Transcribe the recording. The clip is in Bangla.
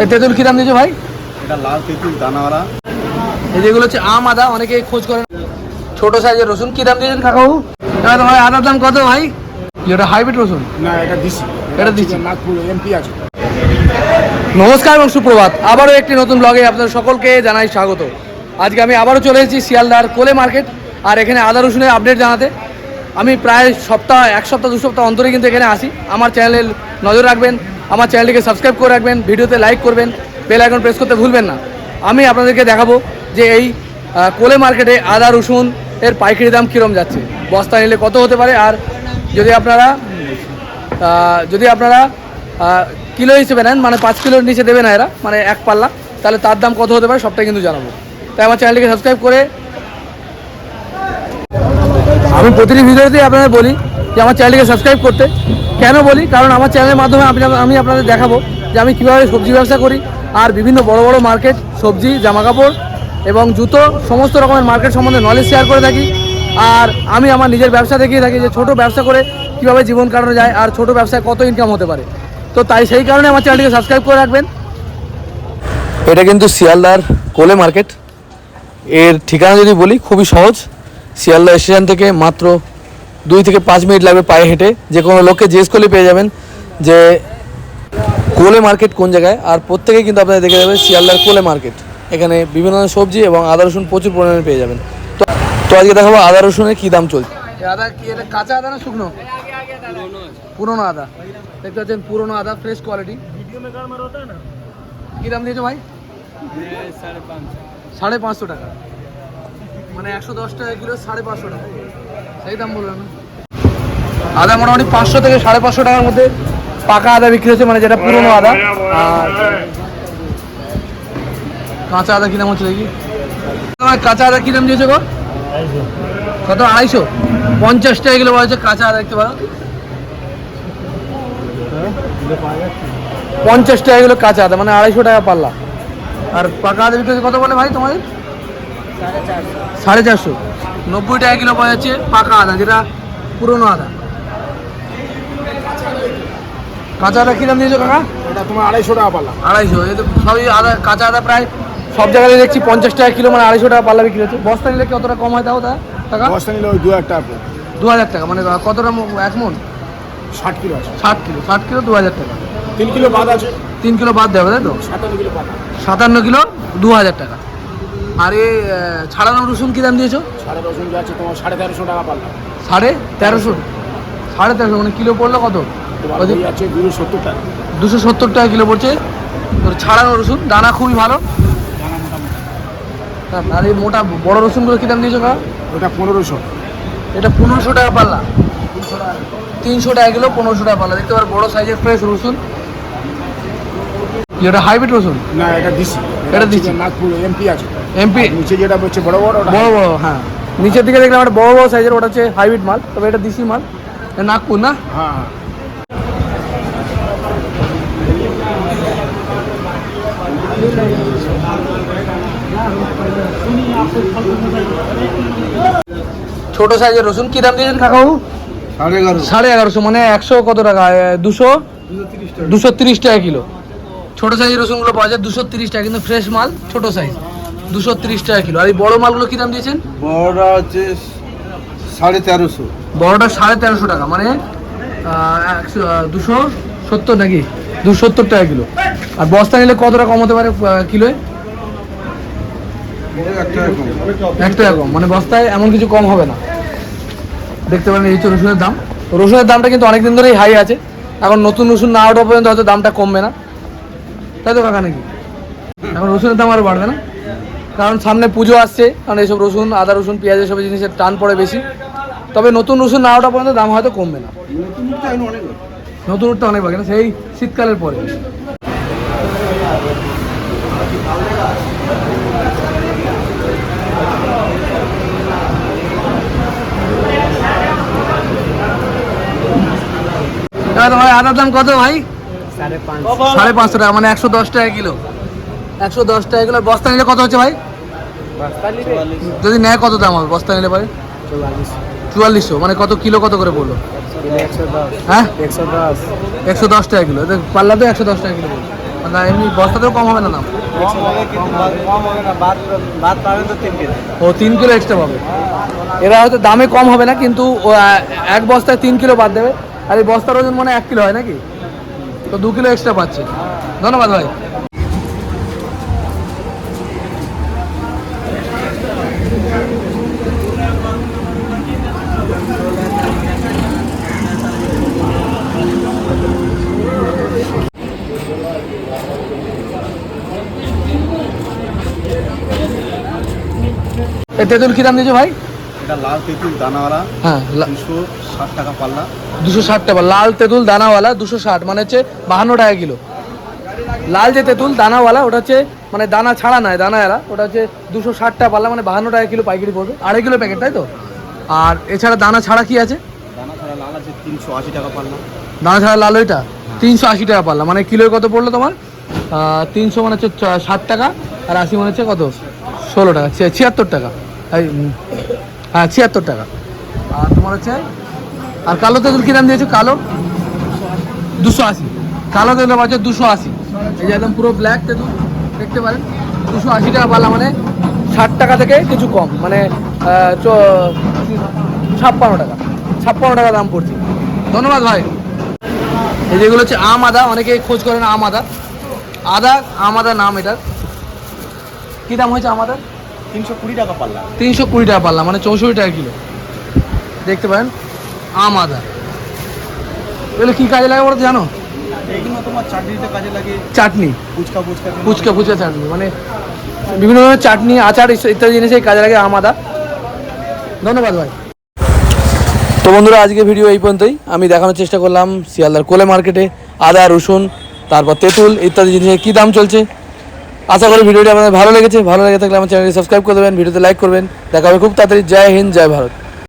এই তেঁতুল কী দাম দিয়েছ ভাই? এটা লাল তেঁতুল দানাওয়ালা। এই যেগুলো হচ্ছে আম আদা অনেকে খোঁজ করেন। ছোট সাইজের রসুন কী দাম দিয়েছেন কাকাবু এবার ভাই আদার দাম কত ভাই? এটা হাইব্রিড রসুন? না এটা দিছি। এটা দিচ্ছি নাগপুর এমপি আছে। নমস্কার এবং সুপ্রভাত। আবারও একটি নতুন ব্লগে আপনাদের সকলকে জানাই স্বাগত। আজকে আমি আবারও চলে এসেছি শিয়ালদার কোলে মার্কেট আর এখানে আদা রসুনের আপডেট জানাতে। আমি প্রায় সপ্তাহ এক সপ্তাহ দু সপ্তাহ অন্তরে কিন্তু এখানে আসি। আমার চ্যানেলে নজর রাখবেন। আমার চ্যানেলটিকে সাবস্ক্রাইব করে রাখবেন, ভিডিওতে লাইক করবেন বেল আইকন প্রেস করতে ভুলবেন না। আমি আপনাদেরকে দেখাবো যে এই কোলে মার্কেটে আদা, রসুন এর পাইকারি দাম কীরম যাচ্ছে। বস্তা নিলে কত হতে পারে? আর যদি আপনারা যদি আপনারা কিলো হিসেবে নেন মানে পাঁচ কিলোর নিচে দেবে না এরা মানে এক পাল্লা, তাহলে তার দাম কত হতে পারে সবটাই কিন্তু জানাব। তাই আমার চ্যানেলটিকে সাবস্ক্রাইব করে আমি প্রতিটি ভিডিওতেই আপনাদের বলি যে আমার চ্যানেলটিকে সাবস্ক্রাইব করতে। কেন বলি? কারণ আমার চ্যানেলের মাধ্যমে আমি আপনাদের দেখাবো যে আমি কীভাবে সবজি ব্যবসা করি আর বিভিন্ন বড় বড় মার্কেট সবজি, জামাকাপড় এবং জুতো, সমস্ত রকমের মার্কেট সম্বন্ধে নলেজ শেয়ার করে থাকি। আর আমি আমার নিজের ব্যবসা দেখিয়ে থাকি যে ছোট ব্যবসা করে কীভাবে জীবন কাটানো যায় আর ছোট ব্যবসায় কত ইনকাম হতে পারে। তো তাই সেই কারণে আমার চ্যানেলটিকে সাবস্ক্রাইব করে রাখবেন। এটা কিন্তু শিয়ালদার কোলে মার্কেট এর ঠিকানা যদি বলি, খুবই সহজ। শিয়ালদা স্টেশন থেকে মাত্র দুই থেকে পাঁচ মিনিট লাগবে পায়ে হেঁটে। যে কোনো লোককে জিজ্ঞেস করলে পেয়ে যাবেন যে কোলে মার্কেট কোন জায়গায়। আর প্রত্যেকেই কিন্তু আপনারা দেখে যাবেন শিয়ালদার কোলে মার্কেট। এখানে বিভিন্ন ধরনের সবজি এবং আদা রসুন প্রচুর পরিমাণে পেয়ে যাবেন। তো তো আজকে দেখাবো আদা রসুনের কী দাম চলছে। আদা কি এটা কাঁচা আদা না শুকনো? পুরোনো আদা। দেখতে পাচ্ছেন পুরোনো আদা ফ্রেশ কোয়ালিটি কী দাম দিয়েছ ভাই? সাড়ে পাঁচশো টাকা। মানে একশো দশ টাকা কিলো সাড়ে পাঁচশো টাকা। সেই দাম বললাম। আদা মোটামুটি পাঁচশো থেকে সাড়ে পাঁচশো টাকার মধ্যে পাকা আদা বিক্রি হচ্ছে মানে যেটা পুরনো আদা। আর কাঁচা আদা কি দাম হচ্ছে দেখি কাঁচা আদা কি দাম দিয়েছে গো? কত? আড়াইশো? পঞ্চাশ টাকা কিলো বলা হচ্ছে কাঁচা আদা দেখতে পারো পঞ্চাশ টাকা কিলো কাঁচা আদা মানে আড়াইশো টাকা পাল্লা। আর পাকা আদা বিক্রি কত বলে ভাই তোমাদের? সাড়ে চারশো। নব্বই টাকা কিলো পাওয়া যাচ্ছে পাকা আদা যেটা পুরনো আদা। কাঁচা আদা কী দাম দিয়েছ কাকা? এটা তোমার আড়াইশো টাকা পাল্লা। আড়াইশো। এই তো সবই আদা কাঁচা আদা প্রায় সব জায়গায় দেখছি পঞ্চাশ টাকা কিলো মানে আড়াইশো টাকা পাল্লা বিক্রি হচ্ছে। বস্তা নিলে কতটা কম হয় তাও তা টাকা বস্তা নিলে ওই দু হাজার টাকা। দু হাজার টাকা মানে কতটা এক মন? ষাট কিলো ষাট কিলো ষাট কিলো দু হাজার টাকা। তিন কিলো বাদ আছে। তিন কিলো বাদ দেবে তাই তো? সাতান্ন কিলো সাতান্ন কিলো দু হাজার টাকা। আর ছাড়ানো রসুন কী দাম দিয়েছ? সাড়ে রসুন যাচ্ছে তোমার সাড়ে তেরোশো টাকা পাল্লা। সাড়ে তেরোশো? সাড়ে তেরোশো মানে কিলো পড়ল কত? যাচ্ছে দুশো সত্তর টাকা। দুশো সত্তর টাকা কিলো পড়ছে। তোর ছাড়ানো রসুন দানা খুবই ভালো। আর এই মোটা বড় রসুনগুলো কী দাম দিয়েছ কা ওটা পনেরোশো। এটা পনেরোশো টাকা পাল্লা। তিনশো টাকা কিলো পনেরোশো টাকা পাল্লা। দেখতে পারো বড় সাইজের ফ্রেশ রসুন। ওটা হাইব্রিড রসুন? না এটা দিছি এটা দিছি। নাগপুর এমপি আছে এমপি নিচে যেটা হচ্ছে বড় বড় বড় বড় হ্যাঁ। নিচের দিকে দেখলাম একটা বড় বড় সাইজের ওটা হচ্ছে হাইব্রিড মাল তবে এটা দিশি মাল। নাগপুর না? হ্যাঁ। হ্যাঁ ছোট সাইজের রসুন কি দাম দিয়েছেন কাকাবু সাড়ে এগারোশো। মানে একশো কত টাকা? দুশো? দুশো তিরিশ টাকা কিলো। ছোট সাইজের রসুনগুলো পাওয়া যায় দুশো তিরিশ টাকা কিন্তু ফ্রেশ মাল ছোট সাইজ দুশো তিরিশ টাকা কিলো। আর এই বড় মালগুলো কি দাম দিয়েছেন? বড়টা হচ্ছে সাড়ে তেরোশো। বড়টা সাড়ে তেরোশো টাকা মানে একশো দুশো সত্তর নাকি? দুশো সত্তর টাকা কিলো। আর বস্তা নিলে কতটা কম হতে পারে কিলোয়? এক টাকা কম। মানে বস্তায় এমন কিছু কম হবে না। দেখতে পারেন এই হচ্ছে রসুনের দাম। রসুনের দামটা কিন্তু অনেকদিন ধরেই হাই আছে। এখন নতুন রসুন না ওঠা পর্যন্ত হয়তো দামটা কমবে না। তাই তো কাকা নাকি? এখন রসুনের দাম আরও বাড়বে না? কারণ সামনে পুজো আসছে, কারণ এইসব রসুন, আদা রসুন, পেঁয়াজ এসব জিনিসের টান পড়ে বেশি। তবে নতুন রসুন না ওঠা পর্যন্ত দাম হয়তো কমবে না। নতুন উঠতে অনেক বাকি না, সেই শীতকালের পরে। এবার ভাই আদার দাম কত ভাই? সাড়ে পাঁচশো। টাকা মানে একশো দশ টাকা কিলো। একশো দশ টাকা কিলো। বস্তা নিলে কত হচ্ছে ভাই? যদি নেয় কত দাম হবে? বস্তা নিলে ভাই? চুয়াল্লিশশো। মানে কত কিলো কত করে পড়ল? হ্যাঁ? একশো দশ। একশো দশ টাকা কিলো। দেখ, পাল্লা তো একশো দশ টাকা কিলো। না এমনি বস্তাতেও কম হবে না দাম? ও তিন কিলো এক্সট্রা পাবে। এরা হয়তো দামে কম হবে না কিন্তু ও এক বস্তায় তিন কিলো বাদ দেবে। আর এই বস্তার ওজন মনে হয় এক কিলো হয় নাকি? তো দু কিলো এক্সট্রা পাচ্ছে। ধন্যবাদ ভাই। তেঁতুল কী দাম দিয়েছ ভাই? এটা লাল তেঁতুল দানাওয়ালা হ্যাঁ দুশো ষাট টাকা পাল্লা। দুশো ষাট টাকা লাল তেঁতুল দানাওয়ালা দুশো ষাট মানে হচ্ছে বাহান্ন টাকা কিলো। লাল যে তেঁতুল দানাওয়ালা ওটা হচ্ছে মানে দানা ছাড়া নয় দানা এরা ওটা হচ্ছে দুশো ষাট টাকা পারলা মানে বাহান্ন টাকা কিলো পাইকারি পড়বে। আড়াই কিলো প্যাকেট তাই তো? আর এছাড়া দানা ছাড়া কি আছে? দানা ছাড়া লাল আছে তিনশো আশি টাকা পাল্লা। দানা ছাড়া লাল ওইটা? তিনশো আশি টাকা পারলা মানে কিলোয় কত পড়ল তোমার? তিনশো মানে হচ্ছে ষাট টাকা আর আশি মানে হচ্ছে কত? ষোলো টাকা ছিয়াত্তর টাকা। উম, হ্যাঁ ছিয়াত্তর টাকা। আর তোমার হচ্ছে, আর কালো তেঁতুল কী দাম দিয়েছ? কালো? দুশো আশি। কালো তেঁতুল পাচ্ছে দুশো আশি। এই যে একদম পুরো ব্ল্যাক তেঁতুল, দেখতে পারেন। দুশো আশি টাকা পালা মানে ষাট টাকা থেকে কিছু কম মানে ছাপ্পান্ন টাকা। ছাপ্পান্ন টাকা দাম পড়ছে। ধন্যবাদ ভাই। এই যেগুলো হচ্ছে আম আদা অনেকে খোঁজ করেন আম আদা। আদা, আম আদা নাম এটার। কী দাম হয়েছে আম তিনশো কুড়ি টাকা পাল্লা। তিনশো কুড়ি টাকা পারলাম মানে চৌষট্টি টাকা কিলো। দেখতে পারেন আম আদা। এগুলো কী কাজে লাগে বলো জানো? এইগুলো তোমার চাটনিতে কাজে লাগে। চাটনি। ফুচকা ফুচকা ফুচকা ফুচকা চাটনি মানে বিভিন্ন ধরনের চাটনি আচার ইত্যাদি জিনিসে কাজে লাগে আম আদা। ধন্যবাদ ভাই। তো বন্ধুরা আজকে ভিডিও এই পর্যন্তই। আমি দেখানোর চেষ্টা করলাম শিয়ালদার কোলে মার্কেটে আদা রসুন তারপর তেঁতুল ইত্যাদি জিনিসের কী দাম চলছে। আশা করি ভিডিওটি আপনাদের ভালো লেগেছে। ভালো লেগে থাকলে আমার চ্যানেলটি সাবস্ক্রাইব করে দেবেন, ভিডিওতে লাইক করবেন। দেখা হবে খুব তাড়াতাড়ি। জয় হিন্দ, জয় ভারত।